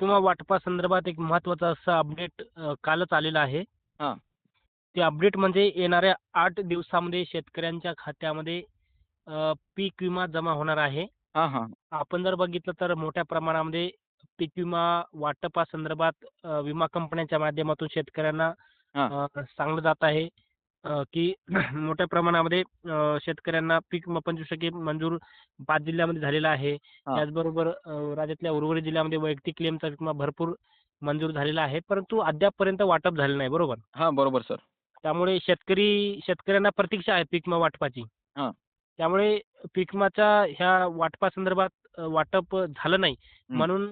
पीक विमा वाटपासंदर्भात एक महत्त्वाचं असं अपडेट कालच आलेलं आहे. हां. ते अपडेट म्हणजे येणाऱ्या 8 दिवसामध्ये शेतकऱ्यांच्या खात्यामध्ये अ, पीक विमा जमा होणार आहे. हां, हां. आपण जर बघितलं तर मोठ्या प्रमाणामध्ये पीक विमा वाटपासंदर्भात अ, विमा कंपन्यांच्या माध्यमातून शेतकऱ्यांना हां. अ, सांगलं जात आहे की मोठ्या प्रमाणामध्ये शेतकऱ्यांना पीक विमा 25 टक्के मंजूर 5 जिल्ह्यामध्ये झालेला आहे. त्याचबरोबर राज्यातल्या उर्वरित जिल्ह्यामध्ये वैयक्तिक क्लेमचा विमा भरपूर मंजूर झालेला आहे. परंतु अद्यापपर्यंत वाटप झालं नाही. बरोबर? हां, बरोबर सर. त्यामुळे शेतकरी शेतकऱ्यांना प्रतीक्षा आहे पीक विमा वाटपाची. हां. त्यामुळे पीक विमाच्या ह्या वाटपासंदर्भात वाटप झालं नाही. म्हणून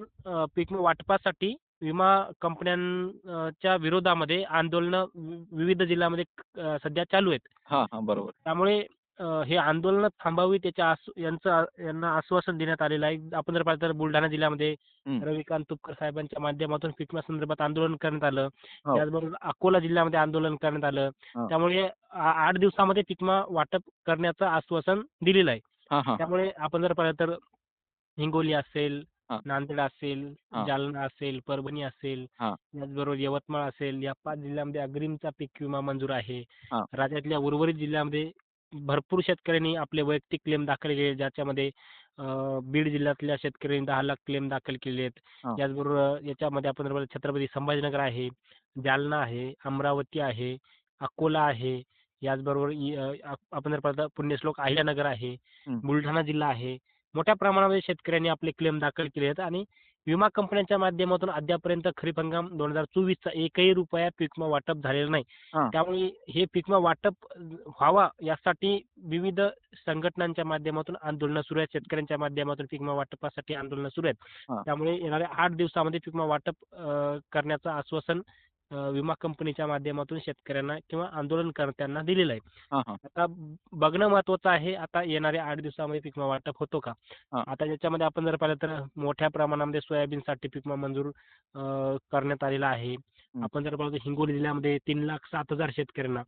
पीक विमा वाटपासाठी विमा कंपन्यांच्या विरोधामध्ये आंदोलनं विविध जिल्ह्यामध्ये सध्या चालू आहेत. हां, हां. बरोबर. त्यामुळे हे आंदोलनं थांबावीत याच्या आस यांचं यांना आश्वासन देण्यात आलेलं आहे. आपण जर पाहिलं तर बुलढाणा जिल्ह्यामध्ये. रविकांत तुपकर साहेबांच्या माध्यमातून विमा संदर्भात आंदोलन करण्यात आलं. हो. त्याचबरोबर अकोला जिल्ह्यामध्ये आंदोलन करण्यात आलं. त्यामुळे आ 8 दिवसामध्ये पीक विमा वाटप करण्याचं आश्वासन दिलेलं आहे. त्यामुळे आपण जर पाहिलं तर हिंगोली असेल, हां. नांदेड असेल, हां. जालना असेल, परभणी असेल, हां. त्याचबरोबर यवतमाळ असेल, या 5 जिल्ह्यामध्ये अग्रिमचा पीक विमा मंजूर आहे. हां. राज्यातल्या उर्वरित जिल्ह्यामध्ये भरपूर शेतकऱ्यांनी आपले वैयक्तिक क्लेम दाखल केले ज्याच्यामध्ये अ, बीड जिल्ह्यातल्या शेतकऱ्यांनी 10 लाख क्लेम दाखल केले आहेत. हां. त्याचबरोबर याच्यामध्ये आपण जर पाहिलं छत्रपती संभाजीनगर आहे, जालना आहे, अमरावती आहे, अकोला आहे. याचबरोबर इ अ, आप- आपण जर पाहिलं तर पुण्यश्लोक अहिल्यानगर आहे, हं. बुलढाणा जिल्हा आहे. मोठ्या प्रमाणामध्ये शेतकऱ्यांनी आपले क्लेम दाखल केले आहेत आणि विमा कंपन्यांच्या माध्यमातून अद्यापर्यंत खरीप हंगाम 2024चा एकही रुपया पीक विमा वाटप झालेला नाही. त्यामुळे हे पीक विमा वाटप व्हावा यासाठी विविध संघटनांच्या माध्यमातून आंदोलनं सुरू आहेत. शेतकऱ्यांच्या माध्यमातून पीक विमा वाटपासाठी आंदोलनं सुरू आहेत. त्यामुळे येणाऱ्या 8 दिवसामध्ये पीक विमा वाटप करण्याचं आश्वासन विमा कंपनीच्या माध्यमातून शेतकऱ्यांना किंवा आंदोलनकर्त्यांना दिलेलं आहे. आता बघणं महत्त्वाचं आहे. आता येणाऱ्या 8 दिवसामध्ये पीक विमा वाटप होतो का? आता याच्यामध्ये आपण जर पाहिलं तर मोठ्या प्रमाणामध्ये सोयाबीनसाठी पीक विमा मंजूर करण्यात आलेला आहे. आपण जर पाहिलं तर हिंगोली जिल्ह्यामध्ये 3,07,000 शेतकऱ्यांना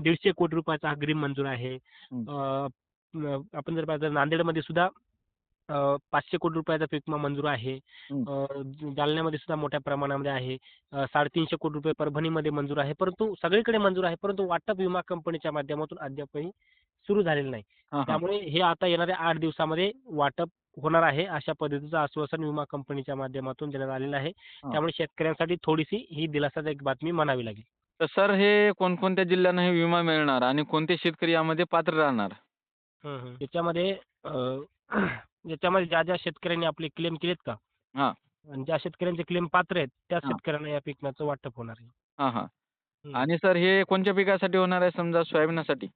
150 कोटी रुपयाचा अग्रिम मंजूर आहे. आपण जर पाहिलं तर नांदेडमध्ये सुद्धा 500 कोटी रुपयाचा पीक विमा मंजूर आहे. जालन्यामध्ये सुद्धा मोठ्या प्रमाणामध्ये आहे. 350 कोटी रुपये परभणीमध्ये मंजूर आहे. परंतु सगळीकडे मंजूर आहे. परंतु वाटप विमा कंपनीच्या माध्यमातून अद्यापही सुरू झालेलं नाही. त्यामुळे हे आता येणाऱ्या 8 दिवसामध्ये वाटप होणार आहे. अशा पद्धतीचं आश्वासन विमा कंपनीच्या माध्यमातून देण्यात आलेलं आहे. त्यामुळे शेतकऱ्यांसाठी थोडीशी ही दिलासादायक बातमी म्हणावी लागेल. तर सर हे कोणकोणत्या जिल्ह्यांना हे विमा मिळणार आणि कोणते शेतकरी यामध्ये पात्र राहणार? हं, हं. याच्यामध्ये अ, याच्यामध्ये ज्या ज्या शेतकऱ्यांनी आपले क्लेम केलेत का हां. आणि ज्या शेतकऱ्यांचे क्लेम पात्र आहेत त्या हां. शेतकऱ्यांना या पीक विम्याचं वाटप होणार आहे. हां, हां. हं. आणि सर हे कोणत्या पिकासाठी होणार आहे समजा सोयाबीनसाठी?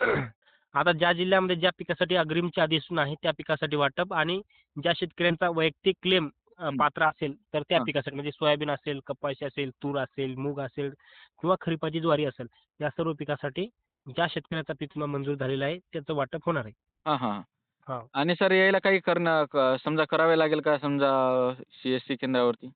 आता ज्या जिल्ह्यामध्ये ज्या पिकासाठी अग्रिमची अधिसूचना आहे त्या पिकासाठी वाटप आणि ज्या शेतकऱ्यांचा वैयक्तिक क्लेम. पात्र असेल तर त्या हां. पिकासाठी म्हणजे सोयाबीन असेल, कपाशी असेल, तूर असेल, मूग असेल किंवा खरीपाची ज्वारी असेल या सर्व पिकासाठी ज्या शेतकऱ्याचा पीक विमा मंजूर झालेला आहे त्याचं वाटप होणार आहे. हां, हां. हां. आणि सर यायला काही करणं क समजा करावे लागेल का समजा सी-एस-सी केंद्रावरती?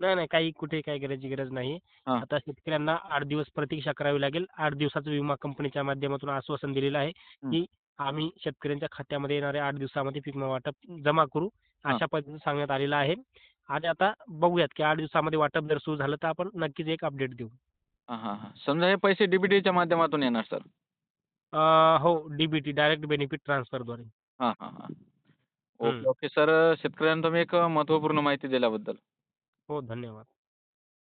नाही, नाही. काही कुठेही काही करायची गरज नाही. हां. आता शेतकऱ्यांना 8 दिवस प्रतीक्षा करावी लागेल. 8 दिवसाचं विमा कंपनीच्या माध्यमातून आश्वासन दिलेलं आहे. की आम्ही शेतकऱ्यांच्या खात्यामध्ये येणाऱ्या 8 दिवसामध्ये पीक विमा वाटप जमा करू. हां. अशा पद्धतीने सांगण्यात आलेलं आहे. आणि आता बघूयात, की 8 दिवसामध्ये वाटप जर सुरू झालं तर आपण नक्कीच एक अपडेट देऊ. हां, हां, हां. समजा हे पैसे डी-बी-टीच्या माध्यमातून येणार सर? अ, हो. डी-बी-टी डायरेक्ट बेनिफिट ट्रान्सफरद्वारे. हां, हां, हां. हं. Okay, okay. सर शेतकऱ्यांना तुम्ही एक महत्त्वपूर्ण माहिती दिल्याबद्दल. हो, धन्यवाद.